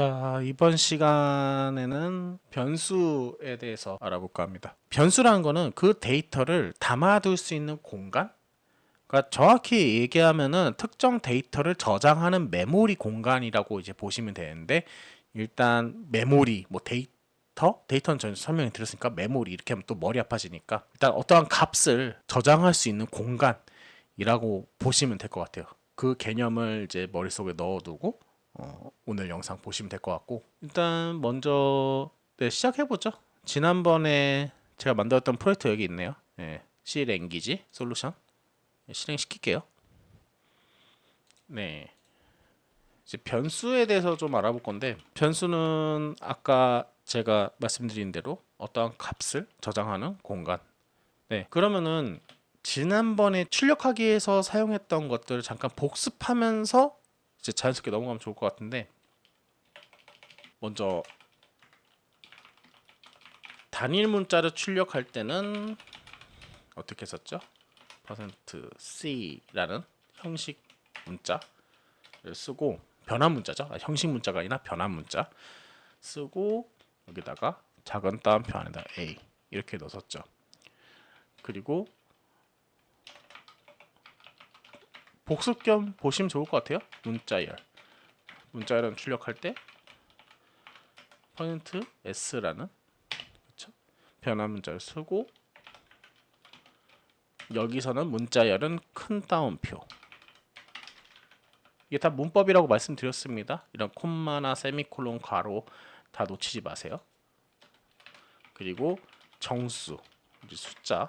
자, 이번 시간에는 변수에 대해서 알아볼까 합니다. 변수라는 거는 그 데이터를 담아둘 수 있는 공간? 그러니까 정확히 얘기하면은 특정 데이터를 저장하는 메모리 공간이라고 이제 보시면 되는데 일단 메모리 뭐 데이터 데이터는 전 설명이 드렸으니까 메모리 이렇게 하면 또 머리 아파지니까 일단 어떠한 값을 저장할 수 있는 공간이라고 보시면 될 것 같아요. 그 개념을 이제 머릿속에 넣어두고 어, 오늘 영상 보시면 될 것 같고 일단 먼저 네, 시작해 보죠. 지난번에 제가 만들었던 프로젝트 여기 있네요. 네, C 랭귀지 솔루션 네, 실행시킬게요. 네. 이제 변수에 대해서 좀 알아볼 건데 변수는 아까 제가 말씀드린 대로 어떠한 값을 저장하는 공간. 네. 그러면은 지난번에 출력하기에서 사용했던 것들을 잠깐 복습하면서 이제 자연스럽게 넘어가면 좋을 것 같은데 먼저 단일 문자를 출력할 때는 어떻게 썼죠? %c라는 형식 문자를 쓰고 변환 문자죠. 아, 형식 문자가 아니라 변환 문자 쓰고 여기다가 작은 따옴표 안에다 a 이렇게 넣었죠. 그리고 복습 겸 보시면 좋을 것 같아요. 문자열. 문자열은 출력할 때 퍼센트 s라는 그렇죠? 변환 문자를 쓰고 여기서는 문자열은 큰 따옴표. 이게 다 문법이라고 말씀드렸습니다. 이런 콤마나 세미콜론 괄호 다 놓치지 마세요. 그리고 정수, 숫자,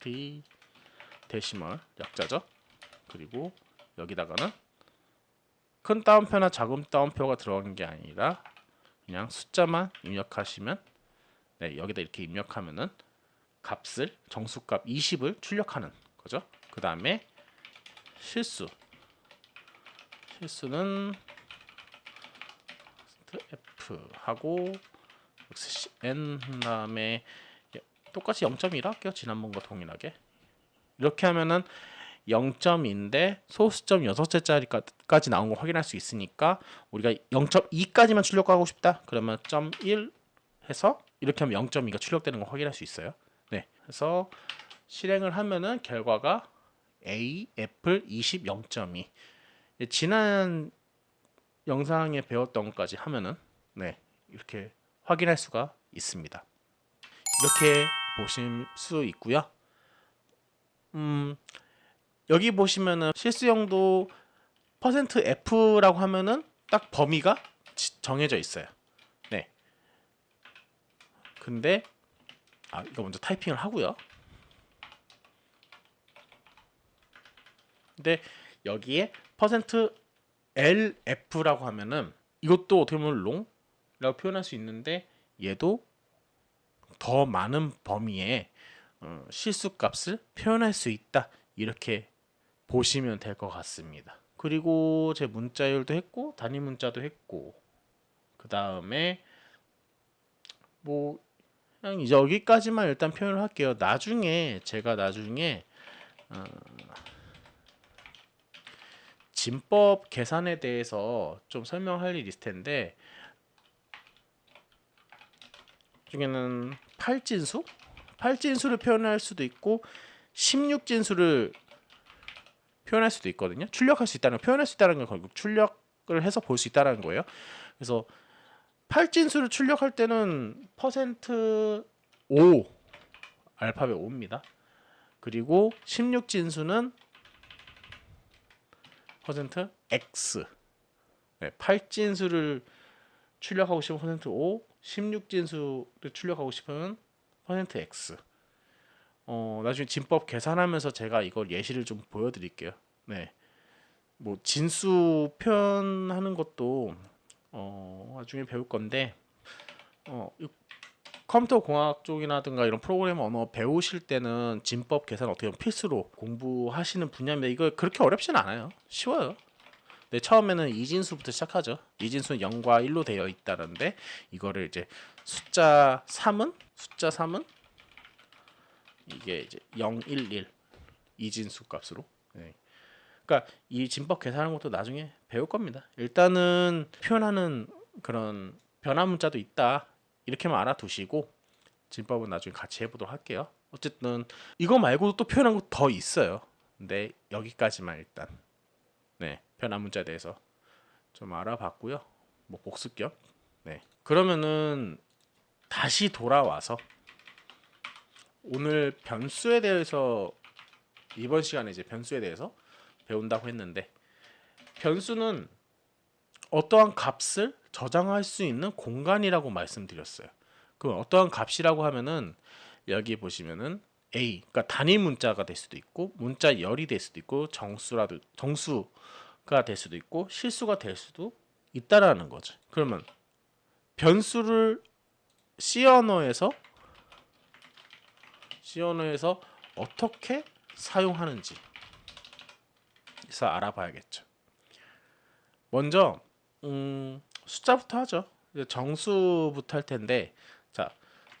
D 데시멀 약자죠. 그리고 여기다가는 큰 따옴표나 작은 따옴표가 들어간 게 아니라 그냥 숫자만 입력하시면 네, 여기다 이렇게 입력하면은 값을 정수값 20을 출력하는 거죠. 그 다음에 실수 실수는 F 하고 n 다음에 똑같이 0.1 할게요. 지난번과 동일하게 이렇게 하면은 0.2인데 소수점 6개짜리까지 나온 거 확인할 수 있으니까 우리가 0.2까지만 출력하고 싶다. 그러면 .1 해서 이렇게 하면 0.2가 출력되는 거 확인할 수 있어요. 네. 그래서 실행을 하면은 결과가 A 애플 20 0.2. 지난 영상에 배웠던 것까지 하면은 네. 이렇게 확인할 수가 있습니다. 이렇게 보실 수 있고요. 음, 여기 보시면은 실수형도 퍼센트 %F라고 하면은 딱 범위가 지- 정해져 있어요. 네. 근데 아, 이거 먼저 타이핑을 하고요. 근데 여기에 퍼센트 %LF라고 하면은 이것도 어떻게 보면 롱이라고 표현할 수 있는데 얘도 더 많은 범위에 어, 실수값을 표현할 수 있다 이렇게 보시면 될 것 같습니다. 그리고 제 문자열도 했고 단위 문자도 했고 그 다음에 뭐 그냥 여기까지만 일단 표현을 할게요. 나중에 제가 나중에 어, 진법 계산에 대해서 좀 설명할 일이 있을 텐데 중에는 8진수 8진수를 표현할 수도 있고 16진수를 표현할 수도 있거든요. 출력할 수 있다는 표현할 수 있다는 건 결국 출력을 해서 볼 수 있다는 거예요. 그래서 8진수를 출력할 때는 퍼센트 %5 알파벳 5입니다. 그리고 16진수는 퍼센트 %x 네, 8진수를 출력하고 싶은 퍼센트 %5 16진수를 출력하고 싶은 퍼센트 x. 어, 나중에 진법 계산하면서 제가 이걸 예시를 좀 보여드릴게요. 네. 뭐 진수 표현하는 것도 어, 나중에 배울 건데 어, 이 컴퓨터 공학 쪽이라든가 이런 프로그래머 언어 배우실 때는 진법 계산 어떻게 보면 필수로 공부하시는 분야인데 이거 그렇게 어렵진 않아요. 쉬워요. 네, 처음에는 이진수부터 시작하죠. 이진수는 0과 1로 되어 있다는데 이거를 이제 숫자 3은 숫자 3은 이게 이제 0, 1, 1 이진수 값으로. 네. 그러니까 이 진법 계산하는 것도 나중에 배울 겁니다. 일단은 표현하는 그런 변화 문자도 있다. 이렇게만 알아두시고 진법은 나중에 같이 해보도록 할게요. 어쨌든 이거 말고도 또 표현한 거 더 있어요. 근데 여기까지만 일단 네 변화 문자에 대해서 좀 알아봤고요. 뭐 복습 겸. 네 그러면은 다시 돌아와서 오늘 변수에 대해서 이번 시간에 이제 변수에 대해서 배운다고 했는데 변수는 어떠한 값을 저장할 수 있는 공간이라고 말씀드렸어요. 그럼 어떠한 값이라고 하면은 여기 보시면은 a 그러니까 단위 문자가 될 수도 있고 문자 열이 될 수도 있고 정수라도 정수가 될 수도 있고 실수가 될 수도 있다라는 거죠. 그러면 변수를 C 언어에서 C 언어에서 어떻게 사용하는지 그래서 알아봐야겠죠. 먼저 음, 숫자부터 하죠. 정수부터 할 텐데 자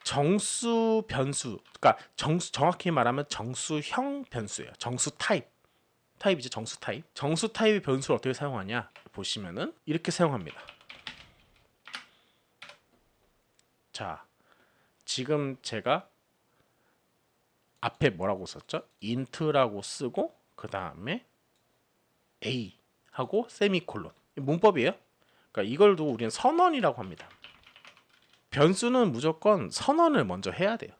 정수 변수 그러니까 정수 정확히 말하면 정수형 변수예요. 정수 타입 타입이죠. 정수 타입. 정수 타입의 변수를 어떻게 사용하냐 보시면은 이렇게 사용합니다. 자 지금 제가 앞에 뭐라고 썼죠? int라고 쓰고 그 다음에 a 하고 세미콜론 문법이에요. 그러니까 이걸도 우리는 선언이라고 합니다. 변수는 무조건 선언을 먼저 해야 돼요.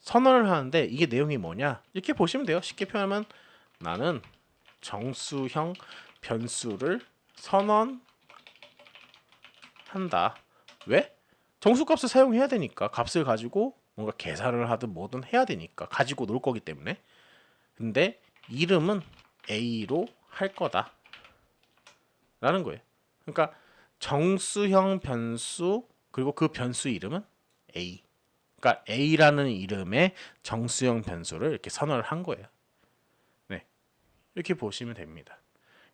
선언을 하는데 이게 내용이 뭐냐? 이렇게 보시면 돼요. 쉽게 표현하면 나는 정수형 변수를 선언한다. 왜? 정수값을 사용해야 되니까 값을 가지고 뭔가 계산을 하든 뭐든 해야 되니까 가지고 놀 거기 때문에. 근데 이름은 A로 할 거다 라는 거예요. 그러니까 정수형 변수 그리고 그 변수 이름은 A. 그러니까 A라는 이름의 정수형 변수를 이렇게 선언을 한 거예요. 네. 이렇게 보시면 됩니다.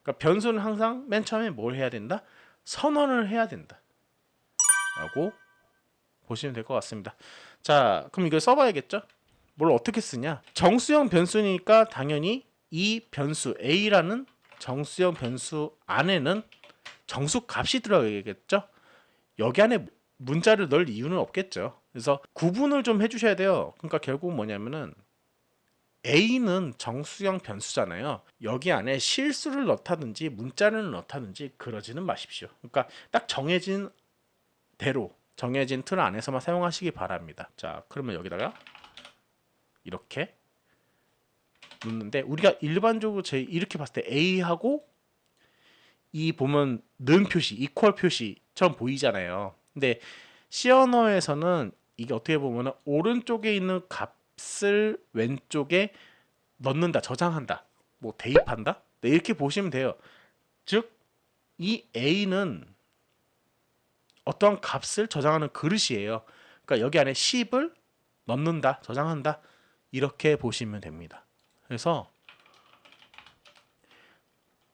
그러니까 변수는 항상 맨 처음에 뭘 해야 된다? 선언을 해야 된다. 라고 보시면 될 것 같습니다. 자, 그럼 이걸 써봐야겠죠? 뭘 어떻게 쓰냐? 정수형 변수니까 당연히 이 변수 a라는 정수형 변수 안에는 정수 값이 들어가겠죠? 여기 안에 문자를 넣을 이유는 없겠죠. 그래서 구분을 좀 해주셔야 돼요. 그러니까 결국 뭐냐면은 a는 정수형 변수잖아요. 여기 안에 실수를 넣다든지 문자를 넣다든지 그러지는 마십시오. 그러니까 딱 정해진 대로 정해진 틀 안에서만 사용하시기 바랍니다. 자, 그러면 여기다가 이렇게 놓는데 우리가 일반적으로 제 이렇게 봤을 때 A하고 이 보면 는 표시, 이퀄 표시처럼 보이잖아요. 근데 C 언어에서는 이게 어떻게 보면 오른쪽에 있는 값을 왼쪽에 넣는다, 저장한다, 뭐 대입한다. 네, 이렇게 보시면 돼요. 즉, 이 A는 어떠한 값을 저장하는 그릇이에요. 그러니까 여기 안에 10을 넣는다, 저장한다 이렇게 보시면 됩니다. 그래서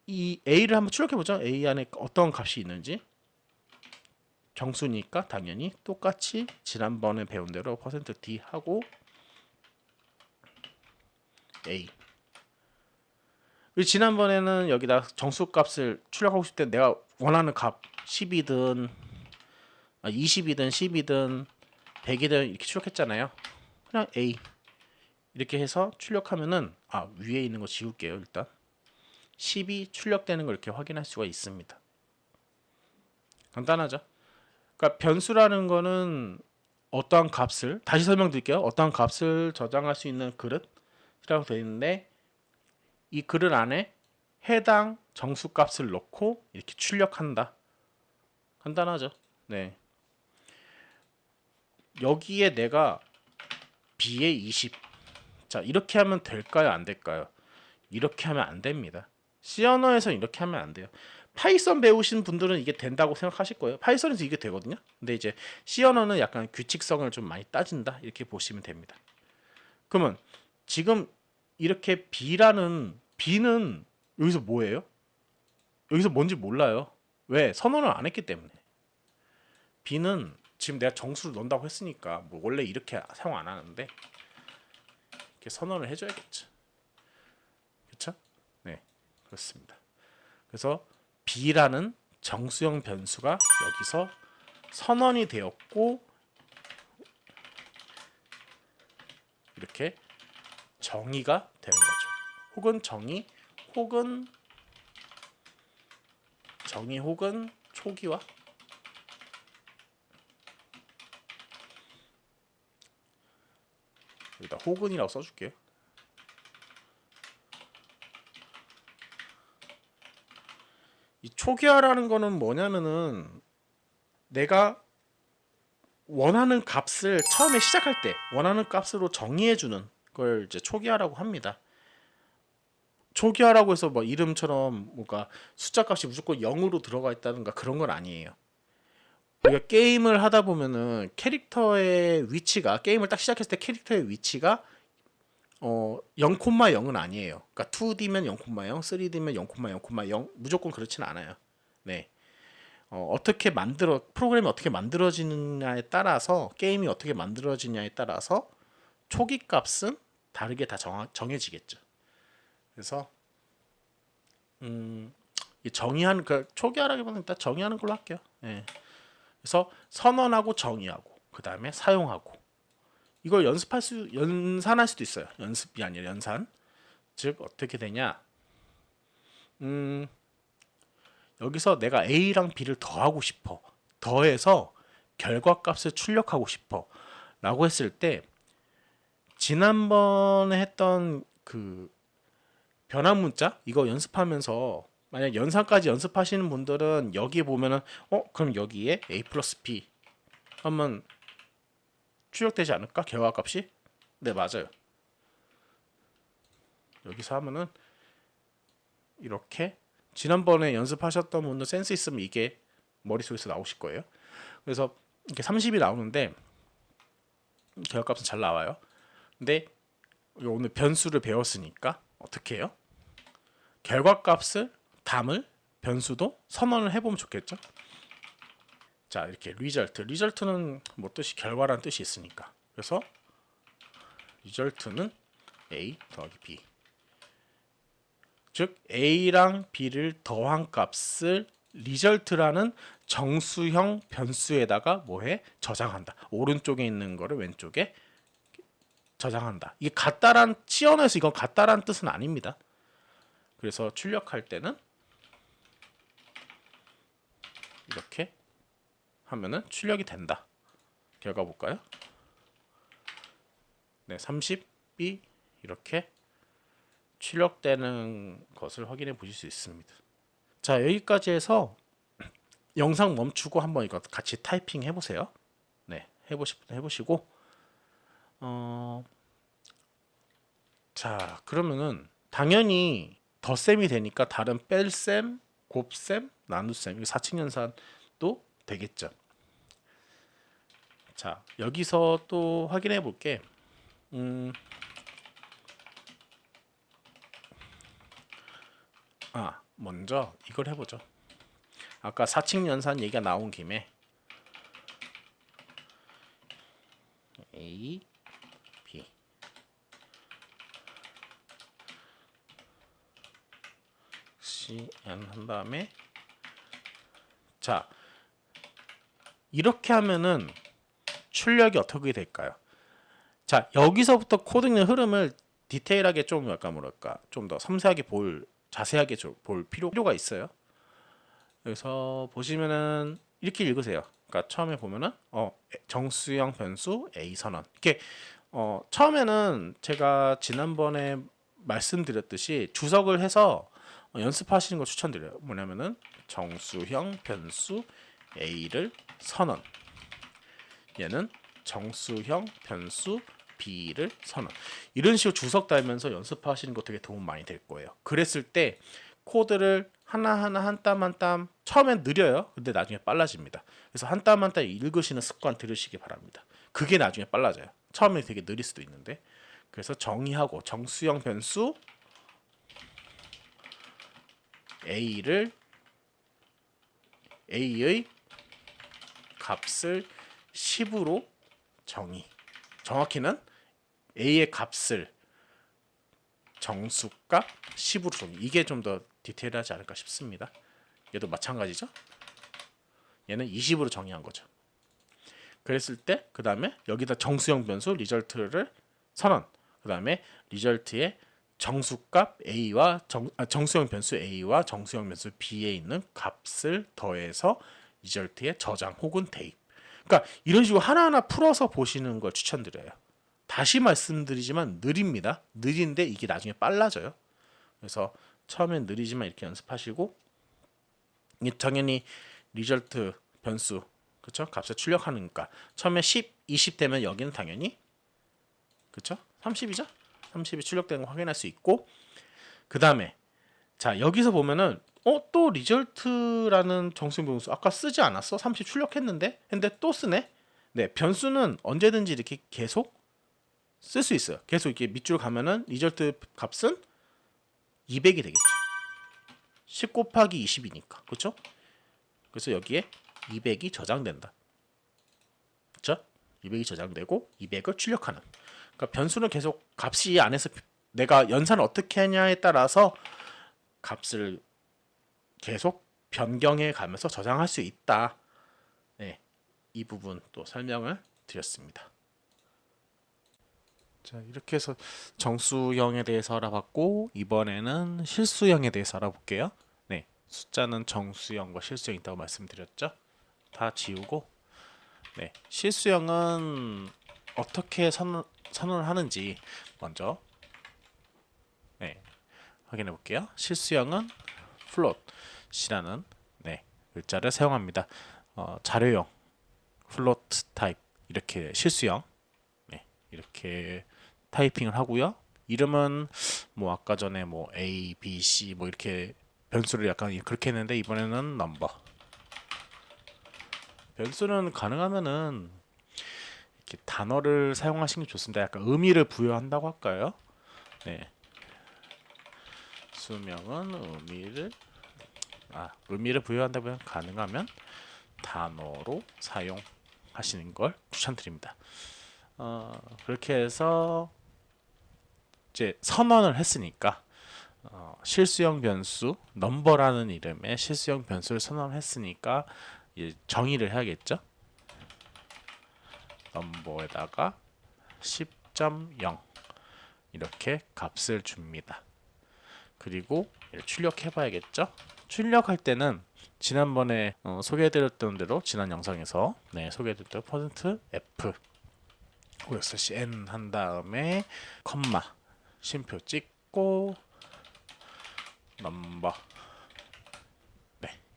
이 a를 한번 출력해 보죠. a 안에 어떤 값이 있는지 정수니까 당연히 똑같이 지난번에 배운 대로 %d 하고 a 지난번에는 여기다 정수 값을 출력하고 싶을 때 내가 원하는 값 10이든 20이든 10이든 100이든 이렇게 출력했잖아요. 그냥 A 이렇게 해서 출력하면은 아 위에 있는 거 지울게요 일단 10이 출력되는 걸 이렇게 확인할 수가 있습니다. 간단하죠. 그러니까 변수라는 거는 어떠한 값을 다시 설명드릴게요. 어떠한 값을 저장할 수 있는 그릇이라고 되어 있는데 이 그릇 안에 해당 정수 값을 넣고 이렇게 출력한다. 간단하죠. 네. 여기에 내가 b에 20. 자, 이렇게 하면 될까요? 안 될까요? 이렇게 하면 안 됩니다. C 언어에서 이렇게 하면 안 돼요. 파이썬 배우신 분들은 이게 된다고 생각하실 거예요. 파이썬에서 이게 되거든요. 근데 이제 C 언어는 약간 규칙성을 좀 많이 따진다. 이렇게 보시면 됩니다. 그러면 지금 이렇게 B라는 B는 여기서 뭐예요? 여기서 뭔지 몰라요. 왜? 선언을 안 했기 때문에. B는 지금 내가 정수를 넣는다고 했으니까 뭐 원래 이렇게 사용 안 하는데 이렇게 선언을 해줘야겠죠. 그렇죠? 네. 그렇습니다. 그래서 b라는 정수형 변수가 여기서 선언이 되었고 이렇게 정의가 되는 거죠. 혹은 정의 혹은 정의 혹은 초기화 여기다 혹은이라고 써줄게요. 이 초기화라는 거는 뭐냐면은 내가 원하는 값을 처음에 시작할 때 원하는 값으로 정의해 주는 걸 이제 초기화라고 합니다. 초기화라고 해서 뭐 이름처럼 뭔가 숫자 값이 무조건 0으로 들어가 있다든가 그런 건 아니에요. 우리가 게임을 하다 보면은 캐릭터의 위치가 게임을 딱 시작했을 때 캐릭터의 위치가 어 0,0은 아니에요. 그러니까 2D면 0,0, 3D면 0,0, 0,0 무조건 그렇진 않아요. 네. 어, 어떻게 만들어 프로그램이 어떻게 만들어지느냐에 따라서 게임이 어떻게 만들어지냐에 따라서 초기 값은 다르게 다 정, 정해지겠죠. 그래서 음, 이 정의하는 그 초기화라기보다는 일단 정의하는 걸로 할게요. 예. 그래서 선언하고 정의하고 그 다음에 사용하고 이걸 연습할 수 연산할 수도 있어요. 연습이 아니라 연산. 즉 어떻게 되냐? 음 여기서 내가 A랑 B를 더하고 싶어. 더해서 결과값을 출력하고 싶어. 라고 했을 때 지난번에 했던 그 변환 문자 이거 연습하면서 만약 연산까지 연습하시는 분들은 여기 보면은 어 그럼 여기에 a 플러스 b 하면 출력되지 않을까? 결과값이? 네 맞아요. 여기서 하면은 이렇게 지난번에 연습하셨던 분들 센스 있으면 이게 머릿속에서 나오실 거예요. 그래서 이렇게 30이 나오는데 결과값은 잘 나와요. 근데 오늘 변수를 배웠으니까 어떻게 해요? 결과값을 담을 변수도 선언을 해보면 좋겠죠. 자 이렇게 리절트 리절트는 뭐 뜻이 결과란 뜻이 있으니까. 그래서 리절트는 a 더하기 b. 즉 a랑 b를 더한 값을 리절트라는 정수형 변수에다가 뭐해? 저장한다. 오른쪽에 있는 거를 왼쪽에 저장한다. 이게 같다란 치어에서 이건 같다란 뜻은 아닙니다. 그래서 출력할 때는 이렇게 하면은 출력이 된다. 결과 볼까요? 네, 30이 이렇게 출력되는 것을 확인해 보실 수 있습니다. 자, 여기까지 해서 영상 멈추고 한번 이거 같이 타이핑 해 보세요. 네, 해분 해보시고 어, 자, 그러면은 당연히 덧셈이 되니까 다른 뺄셈, 곱셈, 나눗셈, 사칙연산도 되겠죠. 자 여기서 또 확인해 볼게. 음, 아 먼저 이걸 해보죠. 아까 사칙연산 얘기가 나온 김에 A cn 한 다음에 자 이렇게 하면은 출력이 어떻게 될까요? 자 여기서부터 코딩의 흐름을 디테일하게 좀 약간 뭐랄까 좀 더 섬세하게 볼 자세하게 볼 필요가 있어요. 그래서 보시면은 이렇게 읽으세요. 그러니까 처음에 보면은 어 정수형 변수 a 선언 이렇게 어 처음에는 제가 지난번에 말씀드렸듯이 주석을 해서 어, 연습하시는 걸 추천드려요. 뭐냐면은 정수형 변수 a를 선언. 얘는 정수형 변수 b를 선언. 이런 식으로 주석 달면서 연습하시는 거 되게 도움 많이 될 거예요. 그랬을 때 코드를 하나하나 한 땀 한 땀 처음엔 느려요. 근데 나중에 빨라집니다. 그래서 한 땀 한 땀 읽으시는 습관 들으시기 바랍니다. 그게 나중에 빨라져요. 처음에 되게 느릴 수도 있는데. 그래서 정의하고 정수형 변수 a를 a의 값을 10으로 정의. 정확히는 a의 값을 정수값 10으로 정의. 이게 좀 더 디테일하지 않을까 싶습니다. 얘도 마찬가지죠. 얘는 20으로 정의한 거죠. 그랬을 때 그 다음에 여기다 정수형 변수 리절트를 선언. 그 다음에 리절트의 정수값 a와 정, 아, 정수형 변수 a와 정수형 변수 b에 있는 값을 더해서 리절트에 저장 혹은 대입. 그러니까 이런 식으로 하나하나 풀어서 보시는 걸 추천드려요. 다시 말씀드리지만 느립니다. 느린데 이게 나중에 빨라져요. 그래서 처음엔 느리지만 이렇게 연습하시고 이게 당연히 리절트 변수 그쵸 값을 출력하니까 처음에 10, 20 되면 여기는 당연히 그쵸 30이죠 30이 출력되는 거 확인할 수 있고 그 다음에 자 여기서 보면은 어 또 리절트라는 정수형 변수 아까 쓰지 않았어 30 출력했는데 근데 또 쓰네 네 변수는 언제든지 이렇게 계속 쓸 수 있어요 계속 이렇게 밑줄 가면은 리절트 값은 200이 되겠죠 10 곱하기 20이니까 그렇죠 그래서 여기에 200이 저장된다. 그렇죠? 200이 저장되고 200을 출력하는. 그러니까 변수는 계속 값이 안에서 내가 연산을 어떻게 하냐에 따라서 값을 계속 변경해 가면서 저장할 수 있다. 네. 이 부분 또 설명을 드렸습니다. 자, 이렇게 해서 정수형에 대해서 알아봤고 이번에는 실수형에 대해서 알아볼게요. 네. 숫자는 정수형과 실수형 있다고 말씀드렸죠. 다 지우고 네 실수형은 어떻게 선, 선언을 하는지 먼저 네 확인해 볼게요. 실수형은 float이라는 네 글자를 사용합니다. 어, 자료형 float 타입 이렇게 실수형 네 이렇게 타이핑을 하고요. 이름은 뭐 아까 전에 뭐 A, B, C 뭐 이렇게 변수를 약간 그렇게 했는데 이번에는 넘버 변수는 가능하면은 단어를 사용하시는 게 좋습니다. 약간 의미를 부여한다고 할까요? 네. 수명은 의미를 아 의미를 부여한다면 가능하면 단어로 사용하시는 걸 추천드립니다. 어, 그렇게 해서 이제 선언을 했으니까 어, 실수형 변수 넘버라는 이름의 실수형 변수를 선언했으니까 정의를 해야겠죠. 넘버에다가 10.0 이렇게 값을 줍니다. 그리고 출력해 봐야겠죠. 출력할 때는 지난번에 어, 소개해드렸던 대로 지난 영상에서 네, 소개해드렸던 F OSC N 한 다음에 컴마 쉼표 찍고 넘버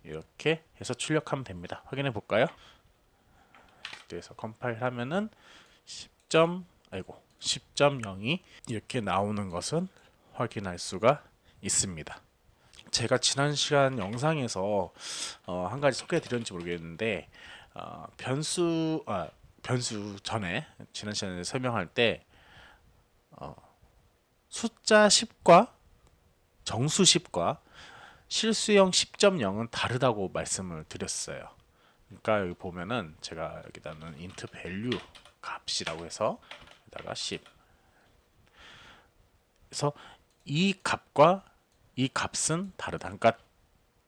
이렇게 해서 출력하면 됩니다. 확인해 볼까요? 그래서 컴파일 하면은 10. 아이고 10.0이 이렇게 나오는 것은 확인할 수가 있습니다. 제가 지난 시간 영상에서 어, 한 가지 소개해 드렸는지 모르겠는데 어, 변수 아, 변수 전에 지난 시간에 설명할 때 어, 숫자 10과 정수 10과 실수형 10.0은 다르다고 말씀을 드렸어요. 그러니까 여기 보면은 제가 여기다는 int value 값이라고 해서 여기다가 10 그래서 이 값과 이 값은 다르다. 그러니까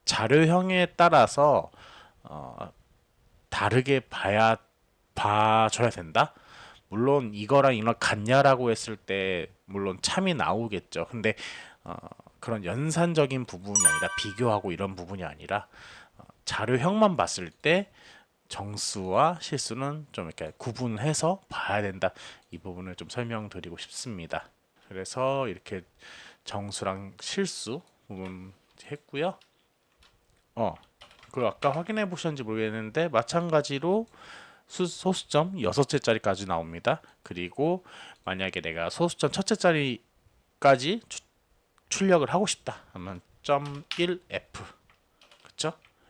자료형에 따라서 어, 다르게 봐야 봐줘야 된다. 물론 이거랑 이거 같냐라고 했을 때 물론 참이 나오겠죠. 근데 어, 그런 연산적인 부분이 아니라 비교하고 이런 부분이 아니라 어, 자료형만 봤을 때 정수와 실수는 좀 이렇게 구분해서 봐야 된다. 이 부분을 좀 설명드리고 싶습니다. 그래서 이렇게 정수랑 실수 부분 했고요. 어, 그 아까 확인해 보셨는지 모르겠는데 마찬가지로 수, 소수점 여섯째 자리까지 나옵니다. 그리고 만약에 내가 소수점 첫째 자리까지 출력을 하고 싶다 하면 1f 그쵸?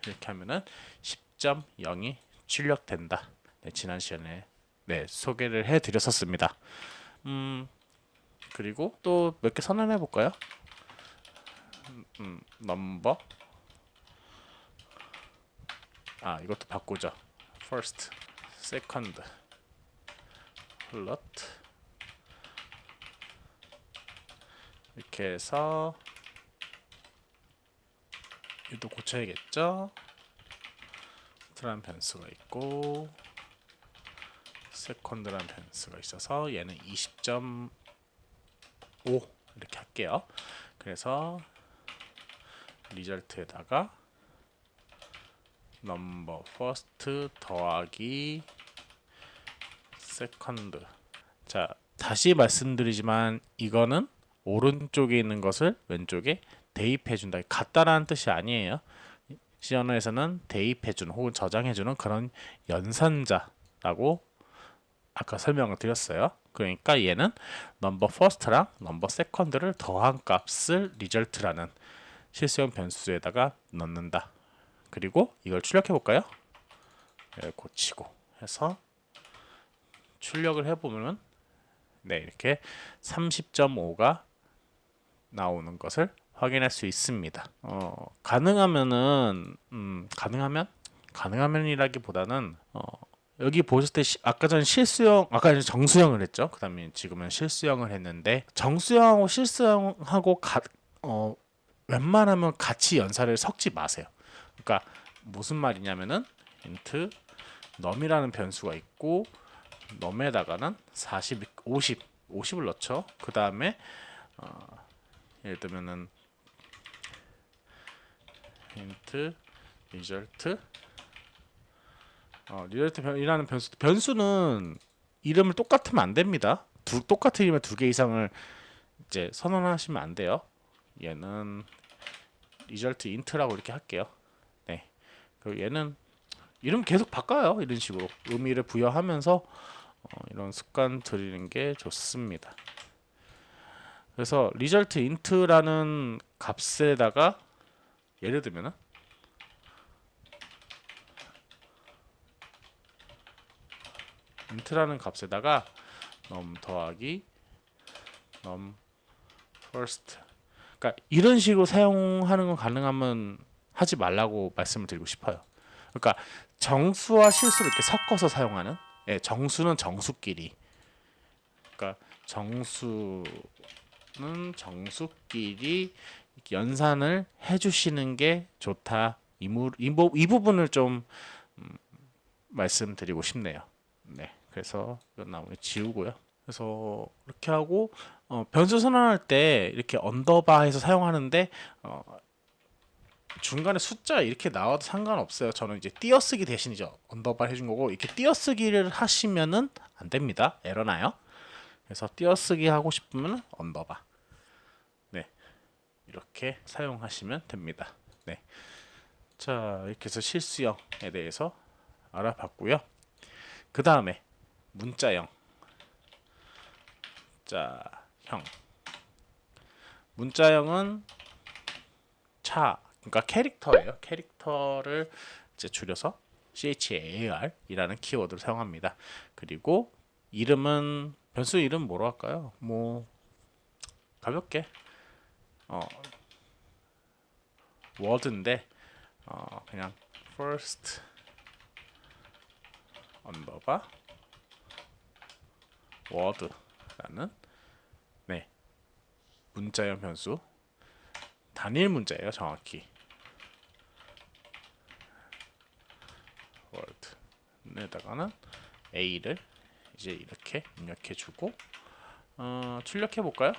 이렇게 하면은 10.0이 출력된다. 네, 지난 시간에 네, 소개를 해드렸었습니다. 음, 그리고 또 몇 개 선언해 볼까요? 음, 넘버 아 이것도 바꾸죠. first, second, plot 이렇게 해서 얘도 고쳐야겠죠. 트란 변수가 있고 세컨드란 변수가 있어서 얘는 20.5 이렇게 할게요. 그래서 리절트에다가 넘버 퍼스트 더하기 세컨드 자 다시 말씀드리지만 이거는 오른쪽에 있는 것을 왼쪽에 대입해 준다. 같다라는 뜻이 아니에요. C 언어에서는 대입해 주는 혹은 저장해 주는 그런 연산자라고 아까 설명을 드렸어요. 그러니까 얘는 넘버 퍼스트랑 넘버 세컨드를 더한 값을 리절트라는 실수형 변수에다가 넣는다. 그리고 이걸 출력해 볼까요? 네, 고치고 해서 출력을 해보면 네 이렇게 30.5가 나오는 것을 확인할 수 있습니다. 어, 가능하면은 음, 가능하면 가능하면이라기보다는 어, 여기 보실 때 시, 아까 전 실수형 아까 전 정수형을 했죠. 그다음에 지금은 실수형을 했는데 정수형하고 실수형하고 가, 어, 웬만하면 같이 연산을 섞지 마세요. 그러니까 무슨 말이냐면은 int num이라는 변수가 있고 num에다가는 40, 50, 50을 넣죠. 그 다음에 어, 예를 들면은 int result 어, result이라는 변수 변수는 이름을 똑같으면 안 됩니다. 두 똑같은 이름을 두개 이상을 이제 선언하시면 안 돼요. 얘는 result int라고 이렇게 할게요. 네. 그리고 얘는 이름 계속 바꿔요. 이런 식으로 의미를 부여하면서 어, 이런 습관 들이는 게 좋습니다. 그래서 result int라는 값에다가 예를 들면은 int라는 값에다가 num 더하기 num first 그러니까 이런 식으로 사용하는 건 가능하면 하지 말라고 말씀을 드리고 싶어요. 그러니까 정수와 실수를 이렇게 섞어서 사용하는 예, 정수는 정수끼리 그러니까 정수는 정수끼리 연산을 해주시는 게 좋다. 이, 무, 이, 부, 이 부분을 좀 음, 말씀드리고 싶네요. 네, 그래서 이건 나머지 지우고요. 그래서 이렇게 하고 어, 변수 선언할 때 이렇게 언더바에서 사용하는데 어, 중간에 숫자 이렇게 나와도 상관없어요. 저는 이제 띄어쓰기 대신이죠. 언더바 해준 거고 이렇게 띄어쓰기를 하시면은 안 됩니다. 에러 나요. 그래서 띄어쓰기 하고 싶으면 언더바. 네. 이렇게 사용하시면 됩니다. 네. 자, 이렇게 해서 실수형에 대해서 알아봤고요. 그 다음에 문자형. 자, 형. 문자형은 차, 그러니까 캐릭터예요. 캐릭터를 이제 줄여서 char 이라는 키워드를 사용합니다. 그리고 이름은 변수 이름 뭐로 할까요? 뭐 가볍게 어 워드인데 어 그냥 first 언더바 word라는 네 문자형 변수 단일 문자예요 정확히 word에다가는 a를 이제 이렇게 입력해 주고 어, 출력해 볼까요?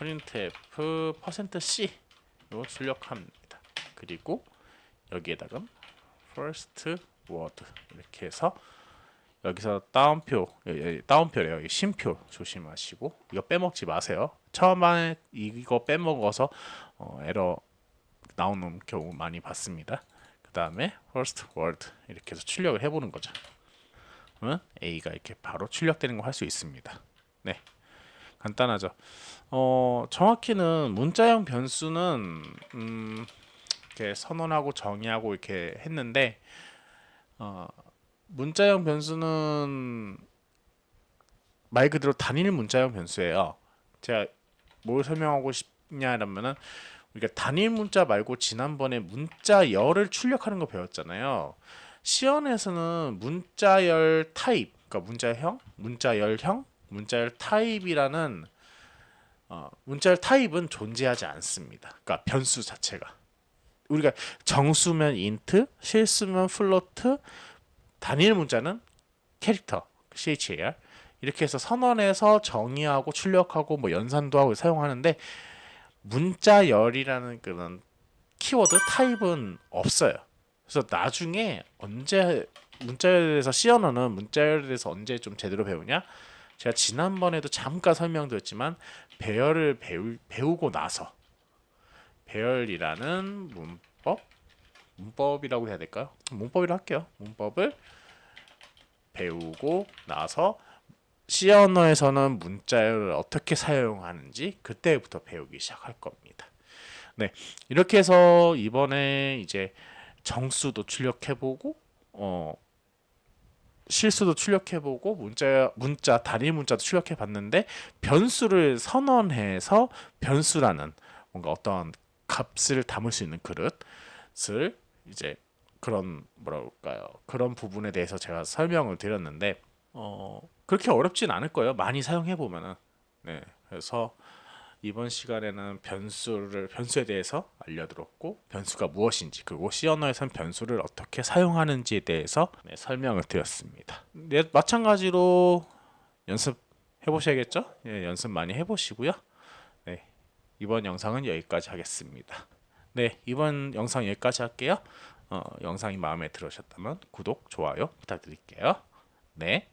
Printf %c 로 출력합니다. 그리고 여기에다가 first word 이렇게 해서 여기서 다운표 다운표래요. 여기 심표 조심하시고 이거 빼먹지 마세요. 처음에 이거 빼먹어서 어, 에러 나오는 경우 많이 봤습니다. 그 다음에 first word 이렇게 해서 출력을 해보는 거죠. 그러면 A가 이렇게 바로 출력되는 거할수 있습니다. 네, 간단하죠. 어, 정확히는 문자형 변수는 음, 이렇게 선언하고 정의하고 이렇게 했는데 어, 문자형 변수는 말 그대로 단일 문자형 변수예요. 제가 뭘 설명하고 싶냐면은 우리가 단일 문자 말고 지난번에 문자열을 출력하는 거 배웠잖아요. 시연에서는 문자열 타입, 그러니까 문자형, 문자열형, 문자열 타입이라는 어, 문자열 타입은 존재하지 않습니다. 그러니까 변수 자체가 우리가 정수면 인트, 실수면 플로트, 단일 문자는 캐릭터 char 이렇게 해서 선언해서 정의하고 출력하고 뭐 연산도 하고 사용하는데 문자열이라는 그런 키워드 타입은 없어요. 그래서 나중에 언제 문자열에 대해서 언어는 문자열에 대해서 언제 좀 제대로 배우냐? 제가 지난번에도 잠깐 설명드렸지만 배열을 배우, 배우고 나서 배열이라는 문법 문법이라고 해야 될까요? 문법이라 할게요. 문법을 배우고 나서 C 언어에서는 문자열을 어떻게 사용하는지 그때부터 배우기 시작할 겁니다. 네, 이렇게 해서 이번에 이제 정수도 출력해보고 어 실수도 출력해보고 문자 문자 단일 문자도 출력해봤는데 변수를 선언해서 변수라는 뭔가 어떤 값을 담을 수 있는 그릇을 이제 그런 뭐랄까요? 그런 부분에 대해서 제가 설명을 드렸는데 어 그렇게 어렵진 않을 거예요. 많이 사용해 보면은. 네 그래서 이번 시간에는 변수를 변수에 대해서 알려드렸고 변수가 무엇인지 그리고 C 언어에서는 변수를 어떻게 사용하는지에 대해서 네, 설명을 드렸습니다. 네, 마찬가지로 연습 해 보셔야겠죠? 예, 연습 많이 해보시고요. 네, 이번 영상은 여기까지 하겠습니다. 네, 이번 영상 여기까지 할게요. 어, 영상이 마음에 들으셨다면 구독, 좋아요 부탁드릴게요. 네.